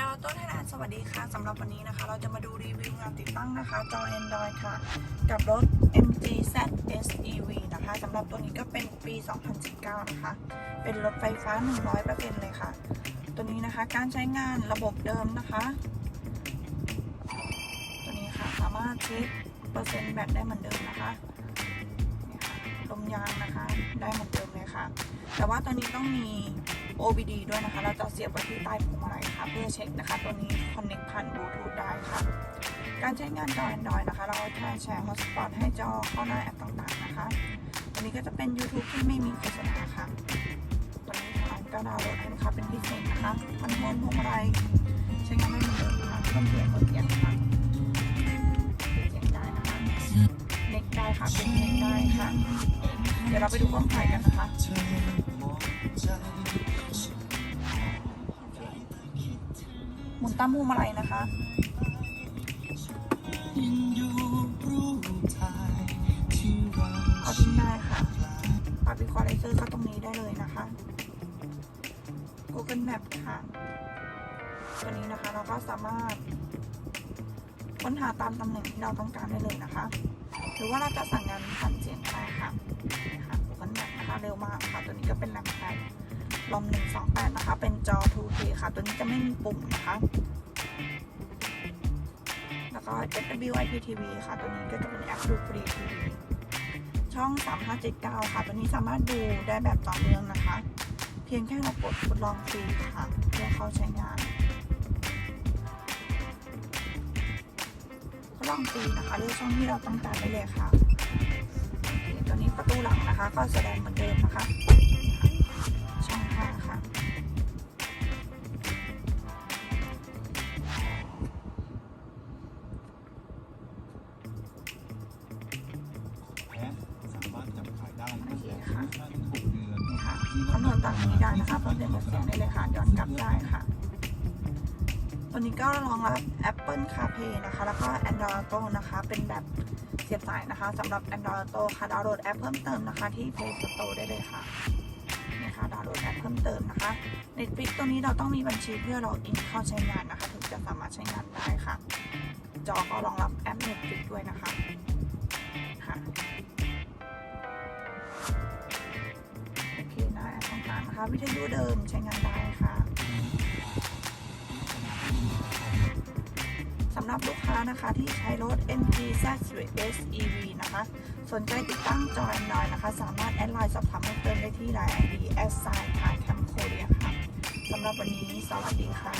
ดาวต้นไทยแลนสวัสดีค่ะสำหรับวันนี้นะคะ เราจะมาดูรีวิวงานติดตั้งนะคะ จอ Android ค่ะ กับรถ MG Z SEV นะคะสำหรับตัวนี้ก็เป็นปี 2019 นะคะ เป็นรถไฟฟ้า 100%เลยค่ะ ตัวนี้นะคะการใช้งานระบบเดิมนะคะ ตัวนี้ค่ะสามารถเช็คเปอร์เซ็นต์แบตได้เหมือนเดิมนะคะลมยางนะคะ ได้เหมือนเดิมเลยค่ะ แต่ว่าตัวนี้ต้องมี OBD ด้วยนะคะ เราจะเสียบไว้ที่ใต้พวงมาลัยค่ะ เพื่อเช็คนะคะ ตัวนี้ connect ผ่านบลูทูธได้ค่ะ การใช้งานจอ Android นะคะ เราแค่แชร์ hotspot ให้จอเข้าหน้าแอปต่างๆนะคะ ตัวนี้ก็จะเป็น YouTube ที่ไม่มีโฆษณาค่ะตัวนี้ทางร้านก็ดาวน์โหลดให้ลูกค้าเป็นพิเศษนะคะคอนโทรลพวงมาลัยใช้งานได้เหมือนเดิมค่ะเครื่องเสียงกดเสียงค่ะเสียงได้นะคะเน็กได้ค่ะเป็นเน็กได้ค่ะ เดี๋ยวเราไปดูกล้องถ่ายกันนะคะ หมุนตามพวงมาลัยนะคะเอาทิ้งได้ค่ะปรับ Equalizer เข้าตรงนี้ได้เลยนะคะ Google Map ค่ะตัวนี้นะคะเราก็สามารถค้นหาตามตำแหน่งที่เราต้องการได้เลยนะคะ หรือว่าเราจะสั่งงานผ่านเสียงก็ได้ค่ะนี่ค่ะ Google Map นะคะ ลอม128 นะคะ เป็นจอ 2K ค่ะ ตัวนี้จะไม่มีปุ่มนะคะ แล้วก็ FW IPTV ค่ะ ตัวนี้ก็จะเป็นแอปดูฟรีทีวีช่อง 3579 ค่ะ ตัวนี้สามารถดูได้แบบต่อเนื่องนะคะ เพียงแค่เรากดทดลองฟรีค่ะ เพื่อเข้าใช้งานทดลองฟรีนะคะเลือกช่องที่เราต้องการได้เลยค่ะตัวนี้ประตูหลังนะคะ ก็แสดงเหมือนเดิมนะคะ คะนี่ค่ะคำนวณต่างนี้ได้นะคะเพิ่มเติมเสียงได้เลยค่ะย้อนกลับได้ค่ะ ตัวนี้ก็รองรับ Apple CarPlay นะคะ แล้วก็ Android Auto นะคะ เป็นแบบเสียบสายนะคะสำหรับ Android Auto ค่ะดาวน์โหลดแอปเพิ่มเติมนะคะที่ Play Store ได้เลยค่ะนี่ค่ะดาวน์โหลดแอปเพิ่มเติมนะคะ Netflix ตัวนี้เราต้องมีบัญชีเพื่อเราอินเข้าใช้งานนะคะ ถึงจะสามารถใช้งานได้ค่ะ จอก็รองรับแอป Netflix ด้วยนะคะค่ะ วิทยุเดิมใช้งานได้ค่ะสำหรับลูกค้านะคะที่ใช้รถ MG Z SEV นะคะ สนใจติดตั้งจอ Android นะคะ สามารถแอดไลน์สอบถามเพิ่มเติมได้ที่ไลน์ ID s i g n ค่ะ Cam Korea ค่ะสำหรับวันนี้สวัสดีค่ะ